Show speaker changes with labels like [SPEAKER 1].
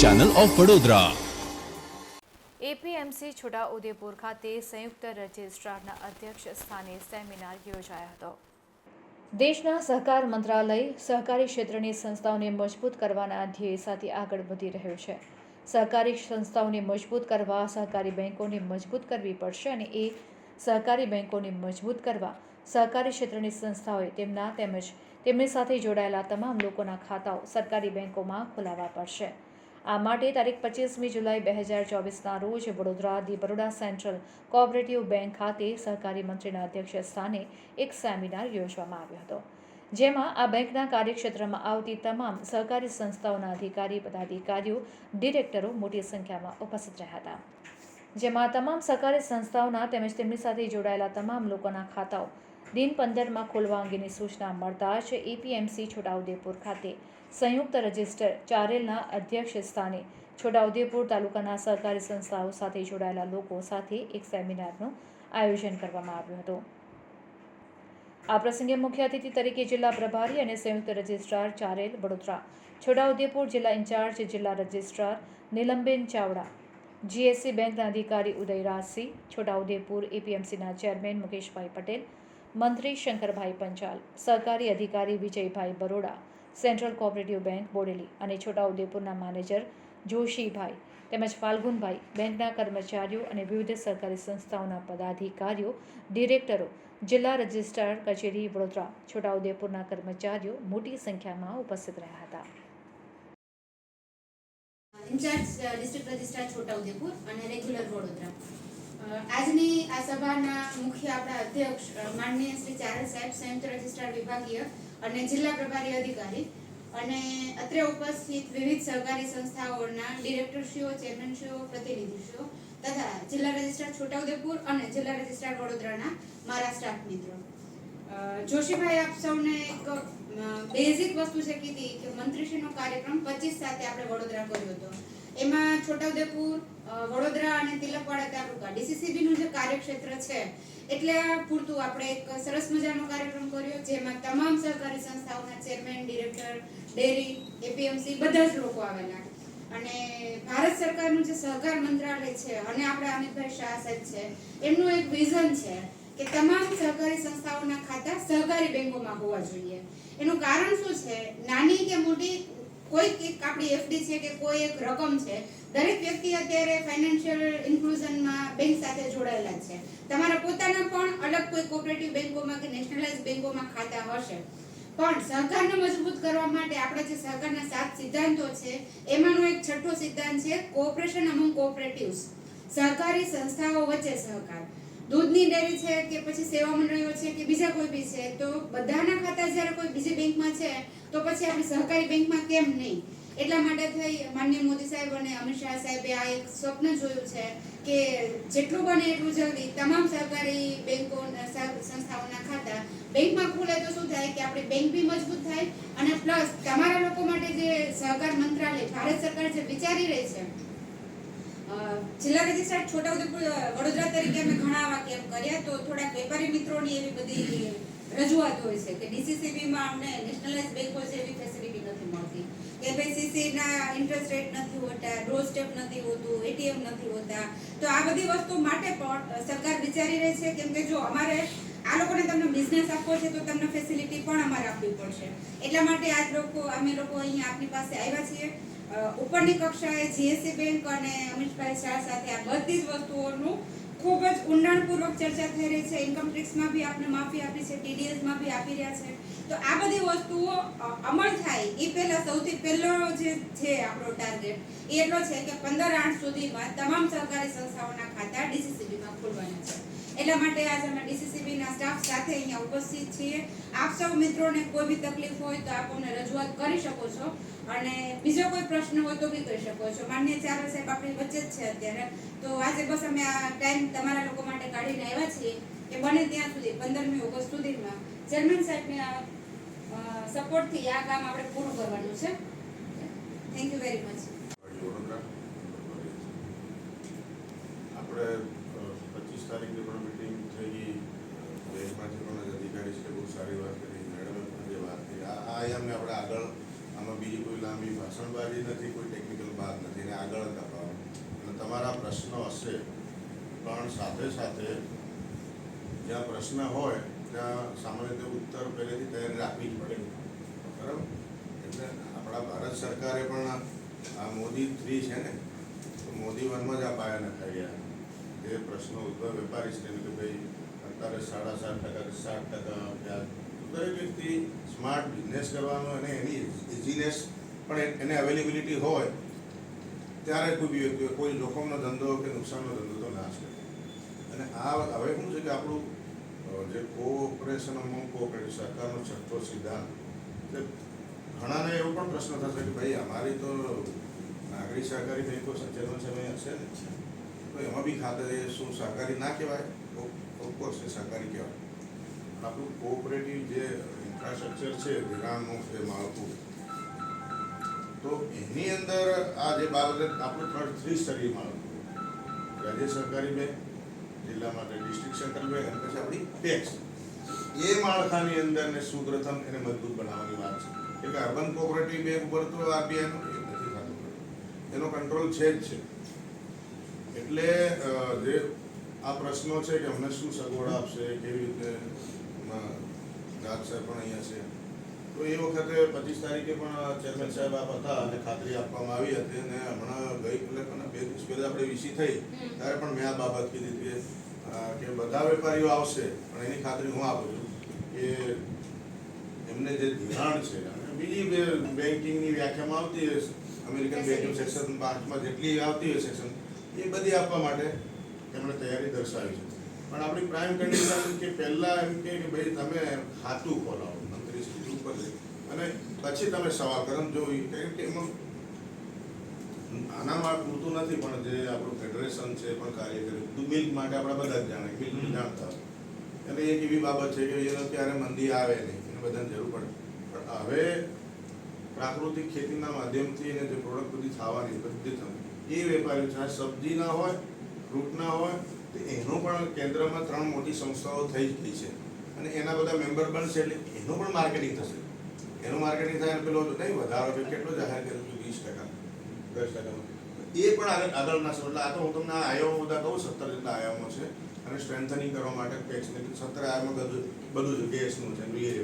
[SPEAKER 1] Channel of Vadodara
[SPEAKER 2] APMC Chhota Udepur ખાતે સંયુક્ત રજિસ્ટ્રારના અધ્યક્ષ સ્થાને સેમિનાર યોજાયો હતો. દેશના સહકાર મંત્રાલય સહકારી ક્ષેત્રની સંસ્થાઓને મજબૂત કરવાના ધ્યેય સાથે આગળ વધી રહ્યો છે. સહકારી સંસ્થાઓને મજબૂત કરવા, સહકારી બેંકોને મજબૂત કરવી પડશે અને એ સહકારી બેંકોને મજબૂત કરવા સહકારી ક્ષેત્રની સંસ્થાઓએ તેમના તેમજ તેમની સાથે જોડાયેલા તમામ લોકોના ખાતાઓ સરકારી બેંકોમાં ખોલાવવા પડશે. આ માટે તારીખ પચીસમી જુલાઈ બે હજાર ચોવીસના રોજ Vadodara the Baroda central cooperative bank ખાતે સહકારી મંત્રીના અધ્યક્ષ સ્થાને એક સેમિનાર યોજવામાં આવ્યો હતો, જેમાં આ બેંકના કાર્યક્ષેત્રમાં આવતી તમામ સહકારી સંસ્થાઓના અધિકારી, પદાધિકારીઓ, ડિરેક્ટરો મોટી સંખ્યામાં ઉપસ્થિત રહ્યા હતા. જેમાં તમામ સહકારી સંસ્થાઓના તેમજ તેમની સાથે જોડાયેલા તમામ લોકોના ખાતાઓ દિન પંદરમાં ખોલવા અંગેની સૂચના મળતા જ એપીએમસી છોટાઉદેપુર ખાતે સંયુક્ત રજિસ્ટર ચારેલના અધ્યક્ષ સ્થાને છોટાઉદેપુર તાલુકાના સહકારી સંસ્થાઓ સાથે જોડાયેલા લોકો સાથે એક સેમિનારનું આયોજન કરવામાં આવ્યું હતું. આ પ્રસંગે મુખ્ય અતિથિ તરીકે જિલ્લા પ્રભારી અને સંયુક્ત રજિસ્ટ્રાર ચારેલ વડોદરા, છોટાઉદેપુર જિલ્લા ઇન્ચાર્જ જિલ્લા રજિસ્ટ્રાર નીલમબેન ચાવડા, જીએસસી બેંકના અધિકારી ઉદય રાજસિંહ છોટાઉદેપુર એપીએમસીના ચેરમેન મુકેશભાઈ પટેલ મંત્રી શંકરભાઈ પંચાલ, સહકારી અધિકારી Vijaybhai Baroda, central cooperative bank Bodeli અને છોટાઉદેપુરના મેનેજર જોશીભાઈ તેમજ ફાલ્ગુનભાઈ, બેંકના કર્મચારીઓ અને વિવિધ સહકારી સંસ્થાઓના પદાધિકારીઓ, ડિરેક્ટરો, જિલ્લા રજિસ્ટ્રાર કચેરી વડોદરા, છોટાઉદેપુરના કર્મચારીઓ મોટી સંખ્યામાં ઉપસ્થિત રહ્યા હતા.
[SPEAKER 3] ઇન્ચાર્જ ડિસ્ટ્રિક્ટ રજિસ્ટ્રાર છોટાઉદેપુર અને રેગ્યુલર વડોદરા. આજની આ સભાના મુખ્ય આપણા અધ્યક્ષ માનનીય શ્રી ચારલ સાહેબ, સંયુક્ત રજિસ્ટ્રાર વિભાગીય અને જિલ્લા પ્રભારી અધિકારી અને અત્રે ઉપસ્થિત વિવિધ સહકારી સંસ્થાઓના ડિરેક્ટરશ્રીઓ, ચેરમેનશ્રીઓ, પ્રતિનિધિશ્રીઓ તથા જિલ્લા રજિસ્ટ્રાર છોટાઉદેપુર અને જિલ્લા રજિસ્ટ્રાર વડોદરાના મારા સ્ટાફ મિત્રો. જોશીભાઈ, આપ સૌને એક બેઝિક વસ્તુ છે કીધી કે મંત્રીશ્રીનો કાર્યક્રમ પચીસ સાથે આપણે વડોદરા કર્યો હતો. એમાં છોટાઉદેપુર વડોદરા અને તિલકવાડા તાલુકા. ડીસીસીબી નું જે કાર્યક્ષેત્ર છે, એટલે પૂરતું આપણે એક સરસ મજાનો કાર્યક્રમ કર્યો, જેમાં તમામ સહકારી સંસ્થાઓના ચેરમેન, ડિરેક્ટર, ડેરી, એપીએમસી બધા જ લોકો આવેલા. અને ભારત સરકારનું જે સહકાર મંત્રાલય છે, અને આપણા અમિતભાઈ શાહ સાહેબ છે, એમનું એક વિઝન છે કે તમામ સહકારી સંસ્થાઓના ખાતા સહકારી બેંકોમાં હોવા જોઈએ. એનું કારણ શું છે? નાની કે મોટી કોઈ એક આપણી એફડી છે કે કોઈ એક રકમ છે, દરેક વ્યક્તિ અત્યારે ફાઇનાન્શિયલ ઇન્ક્લુઝનમાં બેંક સાથે જોડાયેલા છે. તમારા પોતાના પણ અલગ કોઈ કોઓપરેટિવ બેંકોમાં કે નેશનલાઇઝ બેંકોમાં ખાતા હશે. પણ સહકારને મજબૂત કરવા માટે આપણા જે સહકારના સાત સિદ્ધાંતો છે, એમાંનો એક છઠ્ઠો સિદ્ધાંત છે કોઓપરેશન અમંગ કોઓપરેટિવ્સ સહકારી સંસ્થાઓ વચ્ચે સહકાર. દૂધની ડેરી છે કે પછી સેવા મંડળીઓ છે કે બીજા કોઈ બી છે, તો બધાના ખાતા જ્યારે કોઈ બીજી બેંકમાં છે, તો પછી આપણી સહકારી બેંકમાં કેમ નહીં? એટલા માટે થઈ માન્ય મોદી સાહેબ અને અમિત શાહ સાહેબે આ એક સ્વપ્ન જોયું છે કે જેટલું બને એટલું જલ્દી તમામ સહકારી બેંકો સંસ્થાઓના ખાતા બેંકમાં ખુલે તો શું થાય કે આપણી બેંક બી મજબૂત થાય અને પ્લસ તમારા લોકો માટે જે સહકાર મંત્રાલય, ભારત સરકાર જે વિચારી રહી છે જિલ્લા રજિસ્ટ્રાર છોટાઉદેપુર ઉદેપુર વડોદરા તરીકે અમે ઘણા આવા કેમ્પ કર્યા તો થોડાક વેપારી મિત્રોની એવી બધી રજૂઆત હોય છે કે ડીસીસીબીમાં અમને નેશનલાઇઝ બેંકો એવી ફેસિલિટી નથી મળતી. કે ભાઈ સીસીના ઇન્ટરેસ્ટ રેટ નથી હોતા ડ્રો સ્ટેપ નથી હોતું, એટીએમ નથી હોતા. તો આ બધી વસ્તુ માટે પણ સરકાર વિચારી રહી છે કેમ કે જો અમારે આ લોકોને તમને બિઝનેસ આપવો છે તો તમને ફેસિલિટી પણ અમારે આપવી પડશે. એટલા માટે આજ લોકો, અમે લોકો અહીંયા આપની પાસે આવ્યા છીએ. ઉપરની કક્ષાએ જીએસસી બેંક અને અમિતભાઈ શાહ સાથે આ બધી જ વસ્તુઓનું ખૂબ જ ઊંડાણપૂર્વક ચર્ચા થઈ રહી છે. ઇન્કમ ટેક્સમાં બી આપણે માફી આપી છે ટીડીએસમાં બી આપી રહ્યા છે. તો આ બધી વસ્તુઓ અમલ થાય એ પહેલાં સૌથી પહેલો જે છે આપણો ટાર્ગેટ એ એટલો છે કે પંદર આઠ સુધીમાં તમામ સહકારી સંસ્થાઓના ખાતા ડીસીસીબીમાં ખોલવાના છે. એટલા માટે આજે અમે ડીસીસીબીના સ્ટાફ સાથે અહીંયા ઉપસ્થિત છીએ. આપ સૌ મિત્રોને કોઈ બી તકલીફ હોય તો આપ અમને રજૂઆત કરી શકો છો. અને બીજો કોઈ પ્રશ્ન હોય તો બી કરી શકો છો. માન્ય ચાર સાહેબ આપણી વચ્ચે જ છે અત્યારે. તો આજે બસ અમે આ ટાઈમ તમારા લોકો માટે કાઢીને આવ્યા છીએ કે બને ત્યાં સુધી, પંદરમી ઓગસ્ટ સુધીમાં. ચેરમેન સાહેબના સપોર્ટથી આ કામ આપણે પૂરું કરવાનું છે. Thank you very much
[SPEAKER 4] Vadodara આપણે પચીસ તારીખે પણ મિટિંગ થઈ ગઈ બેંકમાંથી પણ અધિકારી છે બહુ સારી વાત કરી મેડમે પણ જે વાત કરી આ આ અમને આપણે આગળ આમાં બીજી કોઈ લાંબી ભાષણબાજી નથી, કોઈ ટેકનિકલ વાત નથી ને આગળ ધપાવો અને તમારા પ્રશ્નો હશે, પણ સાથે સાથે જ્યાં પ્રશ્ન હોય, ત્યાં સામાન્ય રીતે ઉત્તર પહેલેથી તૈયારી રાખવી જ પડે. બરાબર? એટલે આપણા ભારત સરકારે પણ આ મોદી થ્રી છે ને, તો મોદી વનમાં જ આ પાયા નખાઈ ગયા જે પ્રશ્નો ઉદ્ભવ વેપારી છે કે ભાઈ, અત્યારે સાડા સાત ટકા સાત ટકા વ્યાજ. દરેક વ્યક્તિ સ્માર્ટ બિઝનેસ કરવાનો અને એની ઇઝીનેસ પણ એને અવેલેબિલિટી હોય, ત્યારે કોઈ બી વ્યક્તિ કોઈ જોખમનો ધંધો કે નુકસાનનો ધંધો તો ના છે અને આ હવે શું છે કે આપણું જે કોઓપરેશન અમોંગ કોઓપરેટિવ સરકારનો છઠ્ઠો સિદ્ધાંત એટલે ઘણાને એવો પણ પ્રશ્ન થશે કે ભાઈ અમારી તો નાગરિક સહકારી બેંકો સંચાલન સમય હશે ને. તો એમાં બી ખાતે એ શું સહકારી ના કહેવાય? ઓફકોર્સ એ સહકારી કહેવાય. આપણું કોઓપરેટિવ જે ઇન્ફ્રાસ્ટ્રક્ચર છે ધિરાણનું જે માળખું તો એની અંદર આ જે બાબતે આપણું થ્રી ત્રિસ્તરીય માળખું રાજ્ય સરકારી બેંક, જિલ્લા માટે ડિસ્ટ્રિક્ટ સેન્ટ્રલ બેંક અને પછી આપણી ટેક્સ એ માળખાની અંદર ને સુપ્રથમ એને મજબૂત બનાવવાની વાત છે. એટલે અર્બન કોઓપરેટિવ બેંક ઉપર તો આરબીઆઈ નો એ નથી થતું. એનો કંટ્રોલ છે જ છે. એટલે જે આ પ્રશ્નો છે કે અમને શું સગવડ આપશે, કેવી રીતે એમાં રાજ સાહેબ પણ અહીંયા છે. તો એ વખતે પચીસ તારીખે પણ ચેરમેન સાહેબ આપ હતા અને ખાતરી આપવામાં આવી હતી અને હમણાં ગઈ એટલે બે દિવસ પહેલા આપણે વીસી થઈ ત્યારે પણ મેં આ બાબત કીધી હતી કે, બધા વેપારીઓ આવશે પણ એની ખાતરી હું આપું છું કે એમને જે ધિરાણ છે અને બીજી બે બેન્કિંગની વ્યાખ્યામાં આવતી હોય અમેરિકન બેન્કિંગ સેક્શન પાંચમાં જેટલી આવતી હોય સેક્શન એ બધી આપવા માટે એમણે તૈયારી દર્શાવી છે. પણ આપણી પ્રાઇમ કન્ડિશન કે પહેલાં એમ કે કે ભાઈ તમે ખાતું ખોલાવો મંત્રી શ્રી ઉપર જઈ અને પછી તમે સવાલ કરો. જો કે એમાં આનામાં પૂરતું નથી પણ જે આપણું ફેડરેશન છે પણ કાર્ય કરે બધું મિલ્ક માટે આપણે બધા જ જાણે મિલ્ક જાણતા એટલે એક એવી બાબત છે કે એનો ક્યારે મંદી આવે નહીં. એને બધાને જરૂર પડે. પણ હવે પ્રાકૃતિક ખેતીના માધ્યમથી એને જે પ્રોડક્ટ બધી થવાની બધી થવાની એ વેપારીઓ છે. સબ્જીના હોય ફ્રૂટના હોય તો એનું પણ કેન્દ્રમાં ત્રણ મોટી સંસ્થાઓ થઈ જ ગઈ છે. અને એના બધા મેમ્બર બનશે એટલે એનું પણ માર્કેટિંગ થશે. એનું માર્કેટિંગ થાય પેલો નહીં વધારો છે કેટલો જાહેર કર્યું હતું વીસ ટકા, દસ ટકા એ પણ આગળ આગળના છે એટલે આ તો હું તમને આયામો બધા કહું, સત્તર જેટલા આયામો છે. અને સ્ટ્રેન્થનિંગ કરવા માટે ટેક્સને સત્તર આયામો બધું બધું છે ગેસનું છે વગેરે